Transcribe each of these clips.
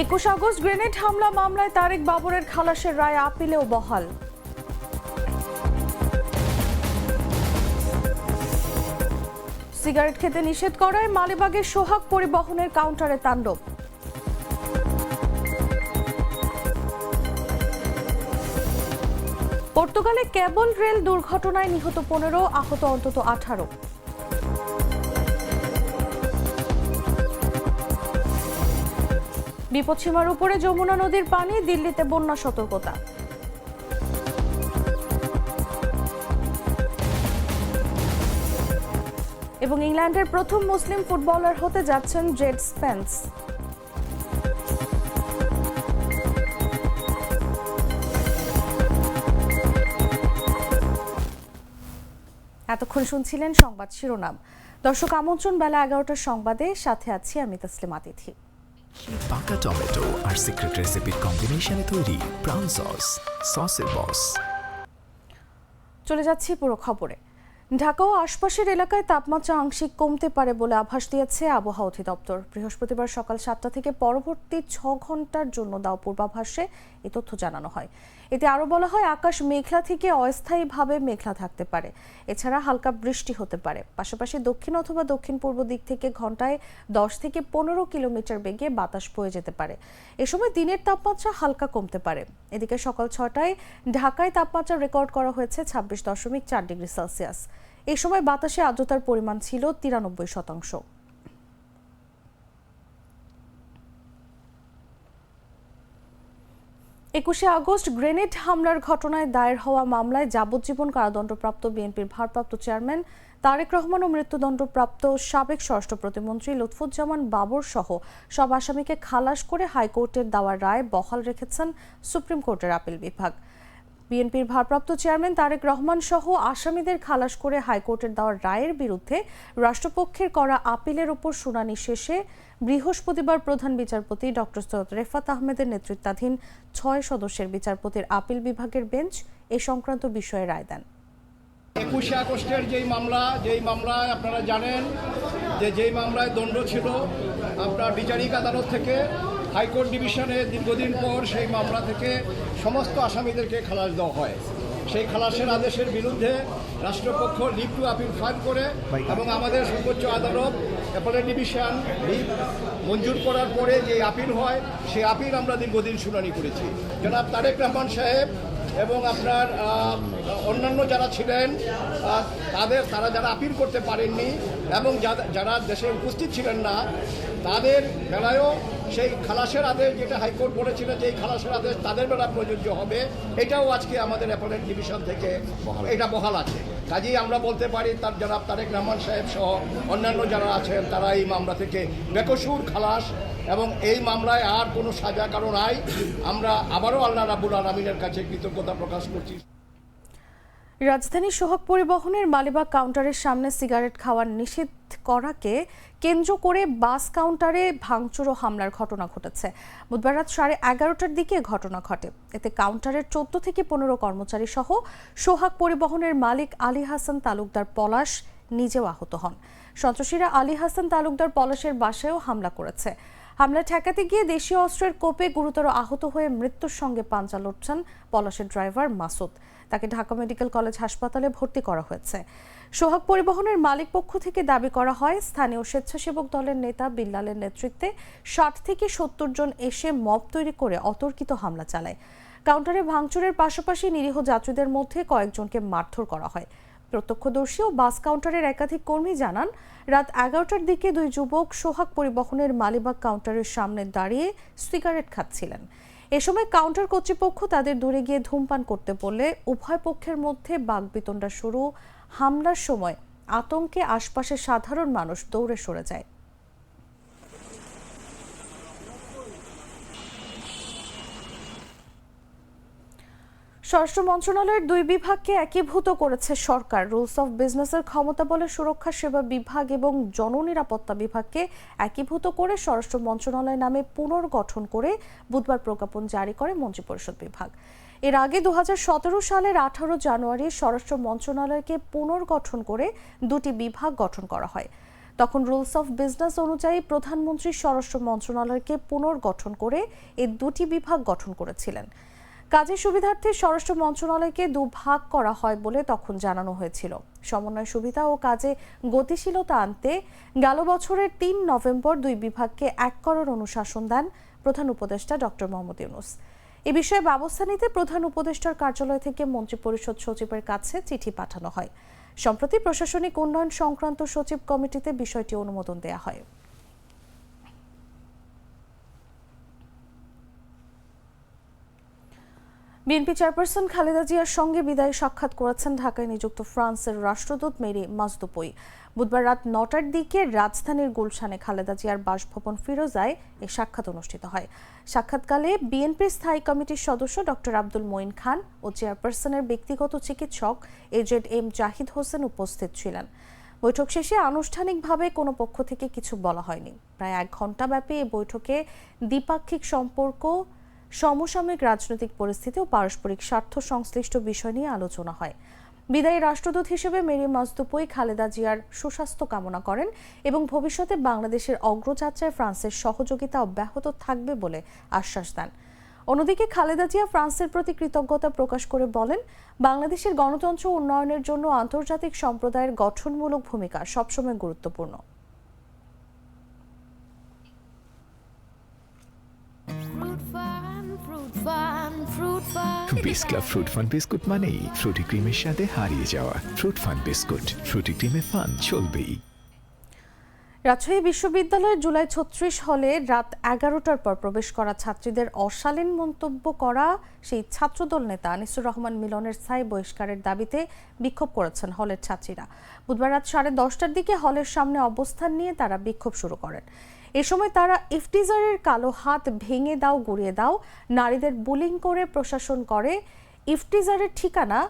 একুশ August grenade হামলা মামলায় তারেক বাবরের খালাসের রায় আপিলেও বহাল। সিগারেট খেতে নিষেধ করায় মালিবাগের সোহাগ পরিবহনের কাউন্টারে তাণ্ডব। পর্তুগালে কেবল রেল দুর্ঘটনায় নিহত পনেরো, আহত অন্তত আঠারো। বিপদসীমার উপরে যমুনা নদীর পানি, দিল্লিতে বন্যা সতর্কতা। এবং ইংল্যান্ডের প্রথম মুসলিম ফুটবলার হতে যাচ্ছেন জেড স্পেন্স। এতক্ষণ শুনছিলেন সংবাদ শিরোনাম। দর্শক, আমন্ত্রণ বেলা এগারোটার সংবাদে সাথে আছি আমি তসলিমা তিথি। পাকা টমেটো আর সিক্রেট রেসিপির কম্বিনেশনে তৈরি প্রাউন সস সসের বস চলে যাচ্ছি পুরো খবরে। ঢাকা ও আশপাশের এলাকায় তাপমাত্রা আংশিক কমতে পারে বলে আভাস দিয়েছে আবহাওয়া অধিদপ্তর। বৃহস্পতিবার সকাল সাতটা থেকে পরবর্তী ছ ঘণ্টার জন্য দেওয়া পূর্বাভাসে এ তথ্য জানানো হয়। এতে আরও বলা হয়, আকাশ মেঘলা থেকে অস্থায়ীভাবে মেঘলা থাকতে পারে। এছাড়া হালকা বৃষ্টি হতে পারে। পাশাপাশি দক্ষিণ অথবা দক্ষিণ পূর্ব দিক থেকে ঘন্টায় দশ থেকে পনেরো কিলোমিটার বেগে বাতাস বয়ে যেতে পারে। এ সময় দিনের তাপমাত্রা হালকা কমতে পারে। এদিকে সকাল ছটায় ঢাকায় তাপমাত্রা রেকর্ড করা হয়েছে ছাব্বিশ দশমিক চার ডিগ্রি সেলসিয়াস। এই সময় বাতাসে আর্দ্রতার পরিমাণ ছিল তিরানব্বই শতাংশ। একুশে আগস্ট গ্রেনেড হামলার ঘটনায় দায়ের হওয়া মামলায় যাবজ্জীবন কারাদণ্ডপ্রাপ্ত বিএনপির ভারপ্রাপ্ত চেয়ারম্যান তারেক রহমান ও মৃত্যুদণ্ডপ্রাপ্ত সাবেক স্বরাষ্ট্র প্রতিমন্ত্রী লুৎফুজ্জামান বাবর সহ সব আসামিকে খালাস করে হাইকোর্টের দেওয়া রায় বহাল রেখেছেন সুপ্রিম কোর্টের আপিল বিভাগ। বিএনপির ভারপ্রাপ্ত চেয়ারম্যান তারেক রহমান সহ আসামিদের খালাস করে হাইকোর্টের দেওয়ার রায়ের বিরুদ্ধে রাষ্ট্রপক্ষের করা আপিলের উপর শুনানি শেষে বৃহস্পতিবার প্রধান বিচারপতি ডক্টর সৈয়দ রেফাত আহমেদের নেতৃত্বাধীন ছয় সদস্যের বিচারপতির আপিল বিভাগের বেঞ্চ এ সংক্রান্ত বিষয়ে রায় দেন। একুশে আগস্টের যেই মামলা, যেই মামলায় আপনারা জানেন যে যেই মামলায় দণ্ড ছিল আপনার বিচারিক আদালত থেকে হাইকোর্ট ডিভিশনে দীর্ঘদিন পর সেই মামলা থেকে সমস্ত আসামিদেরকে খালাস দেওয়া হয়। সেই খালাসের আদেশের বিরুদ্ধে রাষ্ট্রপক্ষ লিভ টু আপিল ফাইল করে এবং আমাদের সর্বোচ্চ আদালত অ্যাপেলেট ডিভিশন লিভ মঞ্জুর করার পরে যে আপিল হয়, সেই আপিল আমরা দীর্ঘদিন শুনানি করেছি। জনাব তারেক রহমান সাহেব এবং আপনার অন্যান্য যারা ছিলেন তাদের, তারা যারা আপিল করতে পারেননি এবং যারা দেশে উপস্থিত ছিলেন না তাদের বেলায়ও সেই খালাসের আদেশ যেটা হাইকোর্ট বলেছিল যে এই খালাসের আদেশ তাদের বেলা প্রযোজ্য হবে এটাও আজকে আমাদের অ্যাপেলেট ডিভিশন থেকে এটা বহাল আছে। কাজেই আমরা বলতে পারি তার যারা তারেক রহমান সাহেব সহ অন্যান্য যারা আছেন তারা এই মামলা থেকে বেকসুর খালাস এবং এই মামলায় আর কোনো সাজা কারণ নাই। আমরা আবারও আল্লাহ রাবুল আলমিনের কাছে কৃতজ্ঞতা প্রকাশ করছি। রাজধানী সোহাগ পরিবহনের মালিবাগ কাউন্টারের সামনে সিগারেট খাওয়ার নিষেধ করাকে কেন্দ্র করে বাস কাউন্টারে ভাঙচুর ও হামলার ঘটনা ঘটেছে। বুধবার রাত সাড়ে এগারোটার দিকে ঘটনা ঘটে। এতে কাউন্টারের চোদ্দ থেকে পনেরো কর্মচারী সহ সোহাগ পরিবহনের মালিক আলী হাসান তালুকদার পলাশ নিজেও আহত হন। সন্ত্রাসীরা আলী হাসান তালুকদার পলাশের বাসায়ও হামলা করেছে। হামলা ঠেকাতে গিয়ে দেশীয় অস্ত্রের কোপে গুরুতর আহত হয়ে মৃত্যুর সঙ্গে পাঞ্জা লড়ছেন পলাশের ড্রাইভার মাসুদ। তাকে ঢাকা মেডিকেল কলেজ হাসপাতালে ভর্তি করা হয়েছে। সোহাগ পরিবহনের মালিক পক্ষ থেকে দাবি করা হয়, স্থানীয় স্বেচ্ছাসেবক দলের নেতা বিল্লালের নেতৃত্বে ষাট থেকে সত্তর জন এসে মব তৈরি করে অতর্কিত হামলা চালায়। কাউন্টারে ভাঙচুরের পাশাপাশি নিরীহ যাত্রীদের মধ্যে কয়েকজনকে মারধর করা হয়। প্রত্যক্ষদর্শী ও বাস কাউন্টারের একাধিক কর্মী জানান, রাত এগারোটার দিকে দুই যুবক সোহাগ পরিবহনের মালিবাগ কাউন্টারের সামনে দাঁড়িয়ে সিগারেট খাচ্ছিলেন। এ সময় কাউন্টার কর্তৃপক্ষ তাদের দূরে গিয়ে ধূমপান করতে বললে উভয় পক্ষের মধ্যে বাগবিতণ্ডা শুরু। হামলার সময় আতঙ্কে আশপাশের সাধারণ মানুষ দৌড়ে সরে যায়। স্বরাষ্ট্র মন্ত্রণালয়ের দুই বিভাগকে একীভূত করেছে সরকার। রুলস অফ বিজনেসের ক্ষমতা বলে সুরক্ষা, সেবা বিভাগ এবং জননিরাপত্তা বিভাগকে একীভূত করে স্বরাষ্ট্র মন্ত্রণালয় নামে পুনর্গঠন করে বুধবার প্রজ্ঞাপন জারি করে মন্ত্রিপরিষদ বিভাগ। এর আগে দু সালের আঠারো জানুয়ারি স্বরাষ্ট্র মন্ত্রণালয়কে পুনর্গঠন করে দুটি বিভাগ গঠন করা হয়। তখন রুলস অফ বিজনেস অনুযায়ী প্রধানমন্ত্রী স্বরাষ্ট্র মন্ত্রণালয়কে পুনর্গঠন করে এই দুটি বিভাগ গঠন করেছিলেন। কাজের সুবিধার্থে স্বরাষ্ট্র মন্ত্রণালয়কে দুভাগ করা হয় বলে তখন জানানো হয়েছিল। সমন্বয় সুবিধা ও কাজে গতিশীলতা আনতে গেল বছরের তিন নভেম্বর দুই বিভাগকে এক করার অনুশাসন দেন প্রধান উপদেষ্টা ডক্টর মোহাম্মদ ইউনুস। এ বিষয়ে ব্যবস্থা নিতে প্রধান উপদেষ্টার কার্যালয় থেকে মন্ত্রিপরিষদ সচিবের কাছে চিঠি পাঠানো হয়। সম্প্রতি প্রশাসনিক উন্নয়ন সংক্রান্ত সচিব কমিটিতে বিষয়টি অনুমোদন দেওয়া হয়। বিএনপি চেয়ারপারসন খালেদা জিয়ার সঙ্গে বিদায় সাক্ষাৎ করেছেন ঢাকায় নিযুক্ত ফ্রান্সের রাষ্ট্রদূত মেরি মাজদুপই। বুধবার রাত নটার দিকে রাজধানীর গুলশানে খালেদা জিয়ার বাসভবন ফিরোজায় এই সাক্ষাৎ অনুষ্ঠিত হয়। সাক্ষাৎকালে বিএনপির স্থায়ী কমিটির সদস্য ডক্টর আব্দুল মঈন খান ও চেয়ারপারসনের ব্যক্তিগত চিকিৎসক এজেড এম জাহিদ হোসেন উপস্থিত ছিলেন। বৈঠক শেষে আনুষ্ঠানিকভাবে কোনো পক্ষ থেকে কিছু বলা হয়নি। প্রায় এক ঘণ্টাব্যাপী এই বৈঠকে দ্বিপাক্ষিক সম্পর্ক সমসাময়িক রাজনৈতিক পরিস্থিতি ও পারস্পরিক স্বার্থ সংশ্লিষ্ট বিষয় নিয়ে আলোচনা হয়। বিদায়ী রাষ্ট্রদূত হিসেবে মেরি মাজদুপুই খালেদা জিয়ার সুস্বাস্থ্য কামনা করেন এবং ভবিষ্যতে বাংলাদেশের অগ্রযাত্রায় ফ্রান্সের সহযোগিতা অব্যাহত থাকবে বলে আশ্বাস দেন। অন্যদিকে খালেদা জিয়া ফ্রান্সের প্রতি কৃতজ্ঞতা প্রকাশ করে বলেন, বাংলাদেশের গণতন্ত্র উন্নয়নের জন্য আন্তর্জাতিক সম্প্রদায়ের গঠনমূলক ভূমিকা সবসময় গুরুত্বপূর্ণ। Fruit Bisk club fruit fun biscuit মানেই ফ্রুটি ক্রিমের সাথে হারিয়ে যাওয়া ফ্রুট ফান বিস্কুট ফ্রুটি ক্রিমে ফান চলবেই। রাজশাহী বিশ্ববিদ্যালয়ের জুলাই ছত্রিশ হলে রাত এগারোটার পর প্রবেশ করা ছাত্রীদের অশালীন মন্তব্য করা সেই ছাত্রদল নেতা আনিসুর রহমান মিলনের স্থায়ী বহিষ্কারের দাবিতে বিক্ষোভ করেছেন হলের ছাত্রীরা। বুধবার রাত সাড়ে দশটার দিকে হলের সামনে অবস্থান নিয়ে তারা বিক্ষোভ শুরু করেন। এ সময় তারা ইফটিজারের কালো হাত ভেঙে দাও, গুড়িয়ে দাও। নারীদের বুলিং করে প্রশাসন করে ইফটিজারের ঠিকানা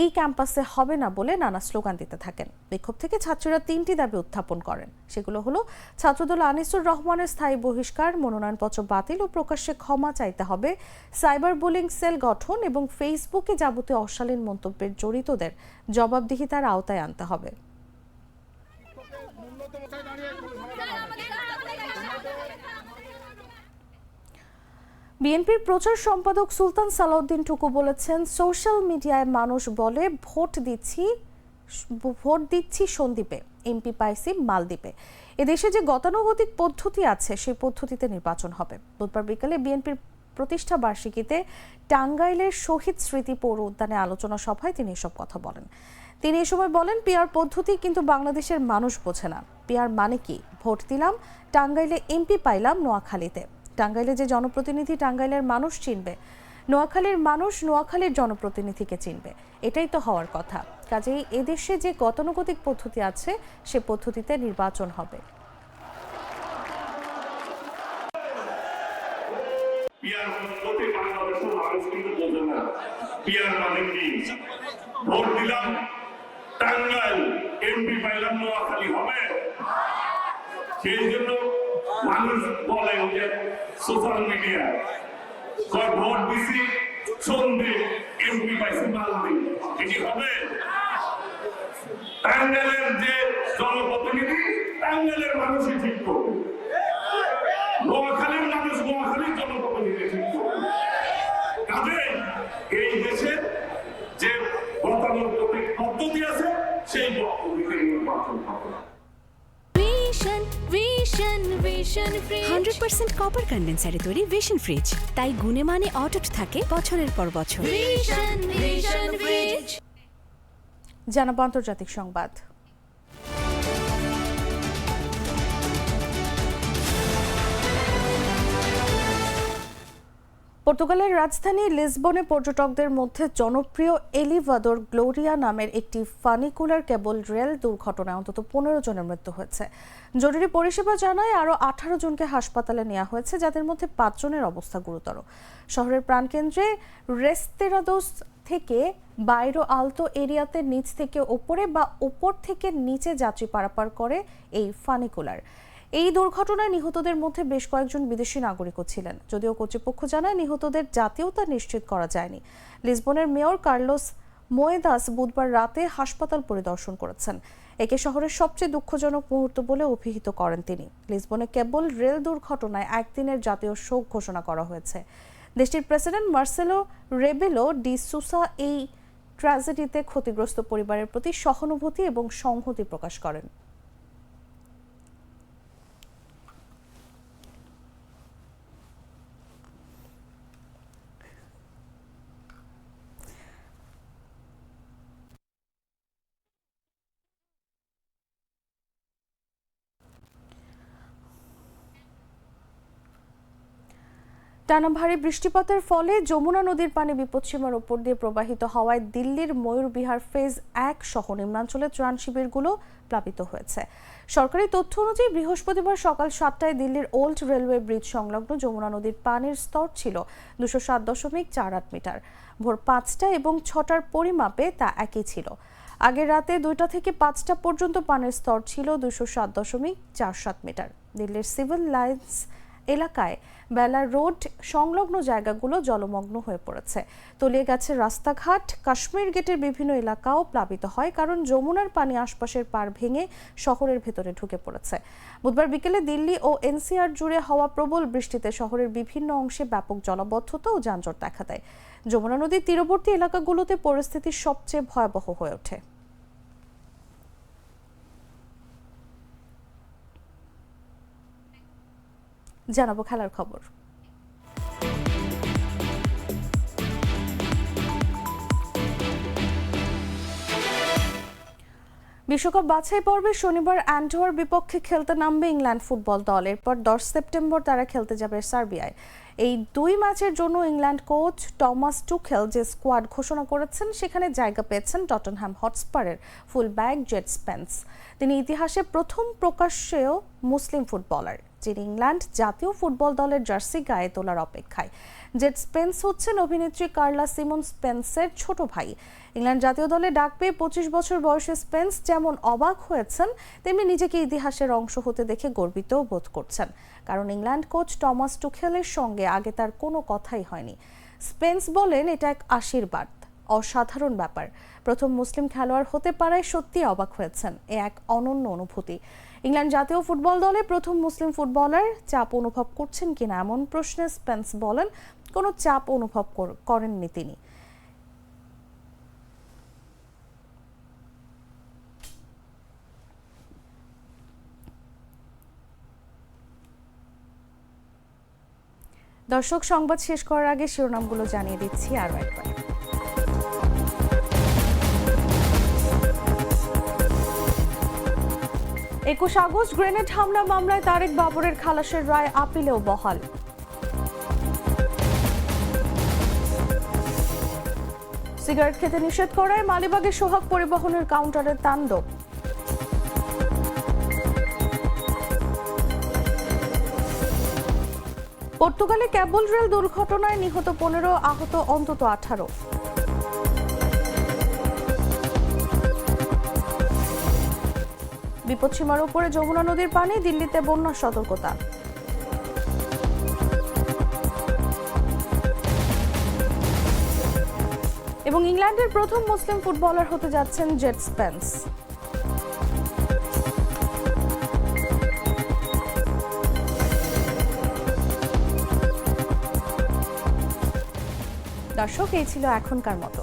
এই ক্যাম্পাসে হবে না বলে নানা স্লোগান দিতে থাকেন। বিক্ষোভ থেকে ছাত্রীরা তিনটি দাবি উত্থাপন করেন। সেগুলো হলো, ছাত্রদল আনিসুর রহমানের স্থায়ী বহিষ্কার, মনোনয়নপত্র বাতিল ও প্রকাশ্যে ক্ষমা চাইতে হবে, সাইবার বুলিং সেল গঠন এবং ফেসবুকে যাবতীয় অশালীন মন্তব্যের জড়িতদের জবাবদিহিতার আওতায় আনতে হবে। বিএনপির প্রচার সম্পাদক সুলতান সালাউদ্দিন টুকু বলেছেন, সোশ্যাল মিডিয়ায় মানুষ বলে, ভোট দিচ্ছি ভোট দিচ্ছি সন্দ্বীপে এমপি পাইছি মালদ্বীপে। এদেশে যে গতানুগতিক পদ্ধতি আছে, সেই পদ্ধতিতে নির্বাচন হবে। বুধবার বিকালে বিএনপির প্রতিষ্ঠা বার্ষিকীতে টাঙ্গাইলের শহীদ স্মৃতি পৌর উদ্যানে আলোচনা সভায় তিনি এসব কথা বলেন। তিনি এ সময় বলেন পিয়ার পদ্ধতি কিন্তু বাংলাদেশের মানুষ বোঝে না। পিয়ার মানে কি? ভোট দিলাম, টাঙ্গাইলে এমপি পাইলাম নোয়াখালীতে। টাঙ্গাইলে যে জনপ্রতিনিধি টাঙ্গাইলের মানুষ চিনবে, নোয়াখালীর মানুষ নোয়াখালীর জনপ্রতিনিধিকে চিনবে, এটাই তো হওয়ার কথা। কাজেই এদেশে যে গতানুগতিক পদ্ধতি আছে, সে পদ্ধতিতে নির্বাচন হবে। মানে টাঙ্গাইল এমপি পাইলাম, নোয়াখালী হবে। সেই জন্য মানুষ বলে যে সোশ্যাল মিডিয়া। কয়, ভোট দিছি, সন্ধে এমপি পাইছি মালদ্বীপ এটি হবে যে জনপ্রতিনিধি টাঙ্গাইলের মানুষই ঠিক করবে। নোয়াখালীর মানুষ নোয়াখালীর জনপ্রতিনিধি ঠিক কাজে এই দেশের যে গতানুগতিক পদ্ধতি আছে, সেই পদ্ধতিতে নির্বাচন হবে। হান্ড্রেড কপার কন্ডেন্সারে তৈরি ভিশন ফ্রিজ তাই গুণে মানে অটুট থাকে বছরের পর বছর। Fridge. জানাব আন্তর্জাতিক সংবাদ। পর্তুগালের রাজধানী লিসবনে পর্যটকদের মধ্যে জনপ্রিয় এলিভাদোর গ্লোরিয়া নামের একটি ফানিকুলার কেবল রেল দুর্ঘটনায় অন্তত পনেরো জনের মৃত্যু হয়েছে। জরুরি পরিষেবা জানায় আরও আঠারো জনকে হাসপাতালে নেওয়া হয়েছে, যাদের মধ্যে পাঁচজনের অবস্থা গুরুতর। শহরের প্রাণকেন্দ্রে রেস্তেরাদোস থেকে বাইরো আলতো এরিয়াতে নিচ থেকে ওপরে বা ওপর থেকে নিচে যাত্রী পারাপার করে এই ফানিকুলার এই দুর্ঘটনায় নিহতদের মধ্যে বেশ কয়েকজন বিদেশি নাগরিকও ছিলেন। যদিও কর্তৃপক্ষ জানায় নিহতদের জাতীয়তা নিশ্চিত করা যায়নি। লিসবনের মেয়র কার্লোস মোয়েদাস বুধবার রাতে হাসপাতাল পরিদর্শন করেছেন। একে শহরের সবচেয়ে দুঃখজনক মুহূর্ত বলে অভিহিত করেন তিনি। লিসবনে কেবল রেল দুর্ঘটনায় একদিনের জাতীয় শোক ঘোষণা করা হয়েছে। দেশটির president Marcelo Rebelo de Sousa এই ট্র্যাজেডিতে ক্ষতিগ্রস্ত পরিবারের প্রতি সহানুভূতি এবং সংহতি প্রকাশ করেন। টানা ভারী বৃষ্টিপাতের ফলে যমুনা নদীর পানি বিপদসীমার উপর দিয়ে প্রবাহিত হওয়ায় দিল্লির ময়ূরবিহার ফেজ এক সহ নিম্নাঞ্চলের ত্রাণ শিবিরগুলো প্লাবিত হয়েছে। সরকারি তথ্য অনুযায়ী বৃহস্পতিবার সকাল সাতটায় দিল্লির ওল্ড রেলওয়ে ব্রিজ সংলগ্ন যমুনা নদীর পানির স্তর ছিল দুশো সাত দশমিক চার আট মিটার। ভোর পাঁচটা এবং ছটার পরিমাপে তা একই ছিল। আগের রাতে দুইটা থেকে পাঁচটা পর্যন্ত পানির স্তর ছিল দুশো সাত দশমিক চার সাত মিটার। দিল্লির সিভিল লাইন্স এলাকায় বেলা রোড সংলগ্ন জায়গাগুলো জলমগ্ন হয়ে পড়েছে। তলিয়ে গেছে রাস্তাঘাট, কাশ্মীর গেটের বিভিন্ন এলাকাও প্লাবিত হয় কারণ যমুনার পানি আশপাশের পার ভেঙে শহরের ভেতরে ঢুকে পড়েছে। বুধবার বিকেলে দিল্লি ও এনসিআর জুড়ে হওয়া প্রবল বৃষ্টিতে শহরের বিভিন্ন অংশে ব্যাপক জলাবদ্ধতা ও যানজট দেখা দেয়। যমুনা নদীর তীরবর্তী এলাকাগুলোতে পরিস্থিতি সবচেয়ে ভয়াবহ হয়ে ওঠে। জানাব খেলার খবর। বিশ্বকাপ বাছাই পর্বে শনিবার অ্যান্ডোয়ার বিপক্ষে খেলতে নামবে ইংল্যান্ড ফুটবল দল। এরপর দশ সেপ্টেম্বর তারা খেলতে যাবে সার্বিয়ায়। এই দুই ম্যাচের জন্য ইংল্যান্ড কোচ টমাস টুখেল যে স্কোয়াড ঘোষণা করেছেন, সেখানে জায়গা পেয়েছেন টটনহ্যাম হটস্পারের ফুল ব্যাক জেট স্পেন্স। তিনি ইতিহাসে প্রথম প্রকাশ্যেও মুসলিম ফুটবলার। যিনি ইংল্যান্ড জাতীয় ফুটবল দলের জার্সি গায়ে তোলার অপেক্ষায়। জেট স্পেন্স হচ্ছেন অভিনেত্রী কার্লা সিমন স্পেন্সের ছোট ভাই। ইংল্যান্ড জাতীয় দলে ডাক পেয়ে পঁচিশ বছর বয়সে স্পেন্স যেমন অবাক হয়েছেন, তেমনি নিজেকে ইতিহাসের অংশ হতে দেখে গর্বিত বোধ করছেন। কারণ ইংল্যান্ড কোচ টমাস টুখেলের সঙ্গে আগে তার কোনো কথাই হয়নি। স্পেন্স বলেন, এটা এক আশীর্বাদ, অসাধারণ ব্যাপার। প্রথম মুসলিম খেলোয়াড় হতে পারায় সত্যি অবাক হয়েছেন। এ এক অনন্য অনুভূতি। ইংল্যান্ড জাতীয় ফুটবল দলে প্রথম মুসলিম ফুটবলার চাপ অনুভব করছেন কিনা এমন প্রশ্নে স্পেন্স বলেন, কোনো চাপ অনুভব করেননি তিনি। দর্শক, সংবাদ শেষ করার আগে শিরোনামগুলো জানিয়ে দিচ্ছি আরও একবার। একুশ আগস্ট গ্রেনেড হামলা মামলায় তারেক বাবরের খালাসের রায় আপিলেও বহাল। সিগারেট খেতে নিষেধ করায় মালিবাগে সোহাগ পরিবহনের কাউন্টারের তাণ্ডব। পর্তুগালে ক্যাবল রেল দুর্ঘটনায় নিহত পনেরো, আহত অন্তত আঠারো। বিপদসীমার উপরে যমুনা নদীর পানি, দিল্লিতে বন্যার সতর্কতা। এবং ইংল্যান্ডের প্রথম মুসলিম ফুটবলার হতে যাচ্ছেন জেট স্পেন্স। দর্শক, এই ছিল এখনকার মতো।